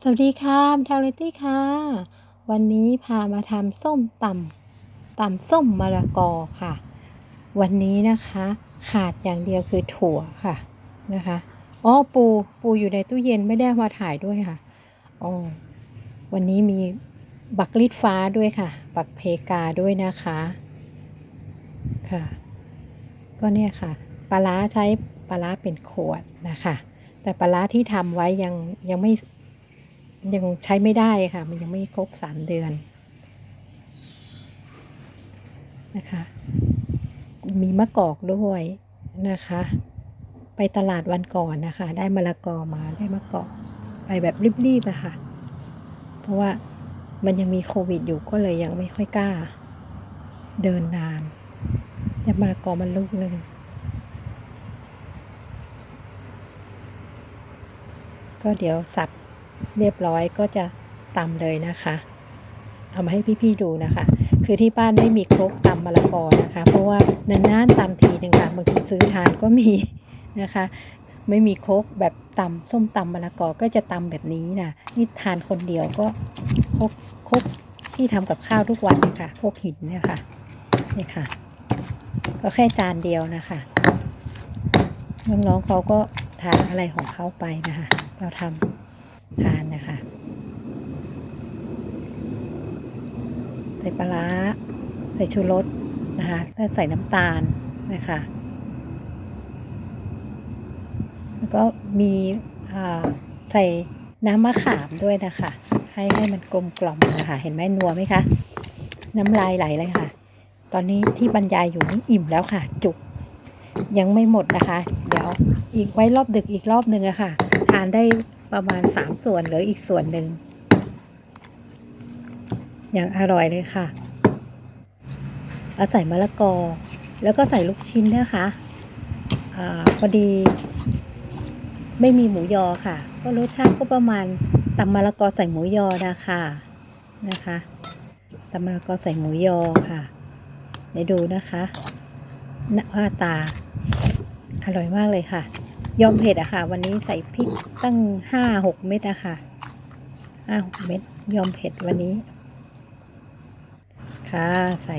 สวัสดีค่ะทาวเลตี้ค่ะ วันนี้พามาทำส้มตำตำส้มมะละกอค่ะ วันนี้นะคะ ขาดอย่างเดียวคือถั่วค่ะนะคะอ๋อปูปูอยู่ในตู้เย็นไม่ได้มาถ่ายด้วยค่ะอ๋อวันนี้มีบักลิดฟ้าด้วยค่ะ บักเพกาด้วยนะคะค่ะ ก็เนี่ยค่ะปลาร้าใช้ปลาร้าเป็นขวดนะคะ แต่ปลาร้าที่ทำไว้ยังยังไม่ ยังใช้ไม่ได้ค่ะ มันยังไม่ครบสามเดือนนะคะ มีมะกอกด้วยนะคะ ไปตลาดวันก่อนนะคะ ได้มะละกอมาได้มะกอกไปแบบรีบๆอะค่ะ เพราะว่ามันยังมีโควิดอยู่ก็เลยยังไม่ค่อยกล้า เดินนานแต่มะละกอมันลูกหนึ่งก็เดี๋ยวสับ เรียบร้อยก็จะตำเลยนะคะ เอามาให้พี่ๆดูนะคะ คือที่บ้านไม่มีครกตำมะละกอนะคะ เพราะว่านานๆตำทีหนึ่งค่ะบางทีซื้อทานก็มีนะคะ ไม่มีครกแบบตำส้มตำมะละกอก็จะตำแบบนี้นะนี่ทานคนเดียวก็ครกครกที่ทำกับข้าวทุกวันนี่ยค่ะครกหินเนี่ยค่ะนี่ค่ะ ก็แค่จานเดียวนะคะน้องๆเขาก็ทานอะไรของเขาไปนะคะ เราทำ ทานนะคะใส่ปลาร้าใส่ชูรสนะคะแล้วใส่น้ำตาลนะคะแล้วก็มีใส่น้ำมะขามด้วยนะคะ ให้ให้มันกลมกล่อมนะคะเห็นไหมนัวไหมคะน้ำลายไหลเลยค่ะ ตอนนี้ที่บรรยายอยู่นี่อิ่มแล้วค่ะ จุกยังไม่หมดนะคะ เดี๋ยวอีกไว้รอบดึกอีกรอบหนึ่งอะค่ะ ทานได้ ประมาณสามส่วนเหลืออีกส่วนหนึ่งอย่างอร่อยเลยค่ะ เอาใส่มะละกอ แล้วก็ใส่ลูกชิ้นนะคะอพอดี ไม่มีหมูยอค่ะ ก็รสชาติก็ประมาณตำมะละกอใส่หมูยอนะคะนะคะตำมะละกอใส่หมูยอค่ะเดี๋ยวดูนะคะหน้าตา อร่อยมากเลยค่ะ ยอมเผ็ดอะค่ะ วันนี้ใส่พริกตั้งห้าหกเม็ดอะค่ะห้าหกเม็ดยอมเผ็ดวันนี้ ค่ะ ใส่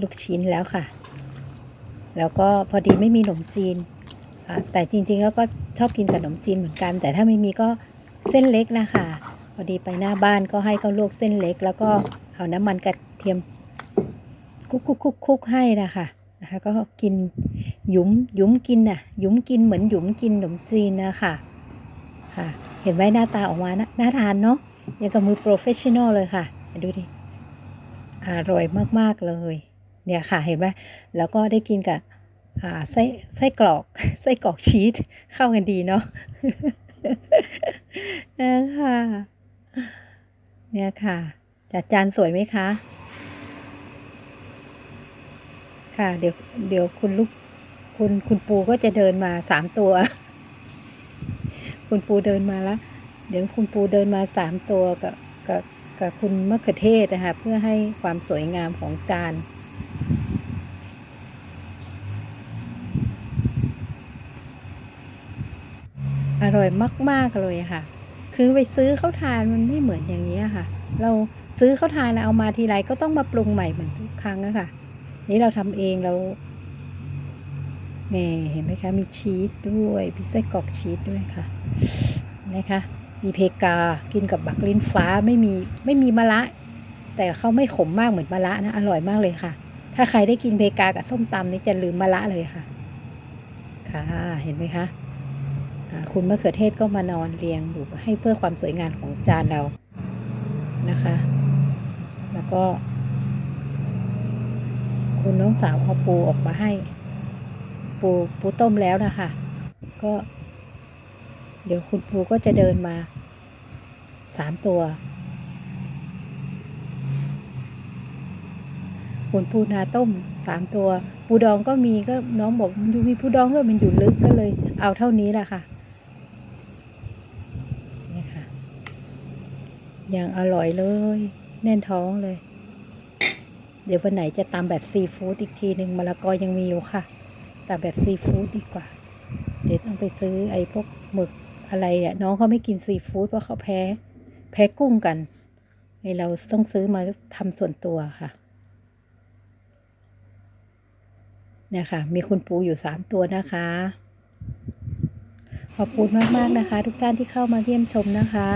ลูกชิ้นแล้วค่ะ แล้วก็พอดีไม่มีขนมจีนอ่าแต่จริงๆแล้วก็ชอบกินขนมจีนเหมือนกัน แต่ถ้าไม่มีก็เส้นเล็กนะคะพอดีไปหน้าบ้านก็ให้เขาลวกเส้นเล็ก แล้วก็เอาน้ำมันกระเทียมคุกคุกคุกคุกให้นะคะ นะคะก็กินหยุมหยุมกินน่ะหยุมกินเหมือนหยุมกินขนมจีนนะคะค่ะ เห็นไหมหน้าตาออกมานะน่าทานเนาะยังกับมือโปรเฟชชั่นอลเลยค่ะ ดูดิอร่อยมาก ๆ เลย เนี่ยค่ะเห็นไหมแล้วก็ได้กินกับไส้ไส้กรอกไส้กรอกชีสเข้ากันดีเนาะนะคะเนี่ยค่ะจัดจานสวยไหมคะ ค่ะ เดี๋ยวเดี๋ยวคุณลูกคุณคุณปูก็จะเดินมาสามตัว คุณปูเดินมาแล้วเดี๋ยวคุณปูเดินมาสามตัวกับกับกับคุณมะเขือเทศนะคะเพื่อให้ความสวยงามของจานอร่อยมาก ๆ เลยค่ะ คือไปซื้อเขาทานมันไม่เหมือนอย่างนี้ค่ะ เราซื้อเขาทานเอามาทีไรก็ต้องมาปรุงใหม่เหมือนทุกครั้งอะค่ะ นี่เราทำเองเราเนี่เห็นไหมคะ มีชีสด้วยพิซซ่ากรอกชีสด้วยค่ะนะคะมีเพกากินกับบักลิ้นฟ้าไม่มีไม่มีมะระแต่เขาไม่ขมมากเหมือนมะระนะ อร่อยมากเลยค่ะ ถ้าใครได้กินเพกากับส้มตำนี่จะลืมมะระเลยค่ะ ค่ะ เห็นไหมคะอ่าคุณมะเขือเทศก็มานอนเรียงอยู่ให้เพื่อความสวยงามของจานเรานะคะ แล้วก็ คุณน้องสาวเอาปูออกมาให้ ปูปูต้มแล้วนะคะ ก็ เดี๋ยวคุณปูก็จะเดินมาสามตัว คุณปูนาต้มสามตัว ปูดองก็มีก็น้องบอกดูมีปูดองด้วยมันอยู่ลึกก็เลย เอาเท่านี้แหละค่ะนี่ค่ะอย่างอร่อยเลย แน่นท้องเลย เดี๋ยววันไหนจะตำแบบซีฟู้ดอีกทีหนึ่งมะละกอยังมีอยู่ค่ะตำแบบซีฟู้ดดีกว่า เดี๋ยวต้องไปซื้อไอ้พวกหมึกอะไรเนี่ยน้องเขาไม่กินซีฟู้ดเพราะเขาแพ้ แพ้กุ้งกันไอเราต้องซื้อมาทำส่วนตัวค่ะ เนี่ยค่ะ มีคุณปูอยู่สามตัวนะคะ ขอบคุณมาก ๆ นะคะ ทุกท่านที่เข้ามาเยี่ยมชมนะคะ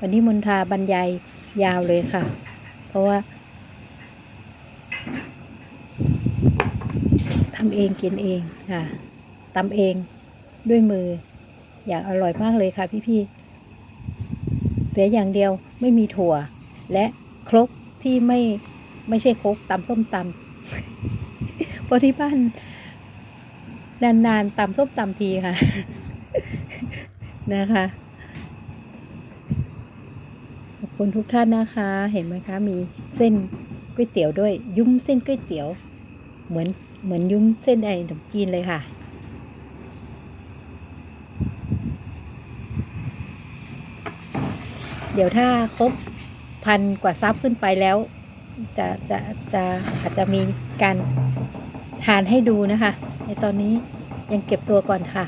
วันนี้มนทาบรรยายยาวเลยค่ะ เพราะว่าทำเองกินเองค่ะตำเองด้วยมือ อย่างอร่อยมากเลยค่ะพี่ๆเสียอย่างเดียวไม่มีถั่ว และครกที่ไม่ไม่ใช่ครกตำส้มตำเพราะที่บ้านนานๆตำส้มตำทีค่ะ นะคะขอบคุณทุกท่านนะคะ เห็นไหมคะ มีเส้นก๋วยเตี๋ยวด้วย ยุ้มเส้นก๋วยเตี๋ยว เหมือน เหมือนยุ้งเส้นไอ้ขนมจีนเลยค่ะ เดี๋ยวถ้าครบพันกว่าซับขึ้นไปแล้ว จะจะจะอาจจะมีการทานให้ดูนะคะ ในตอนนี้ยังเก็บตัวก่อนค่ะ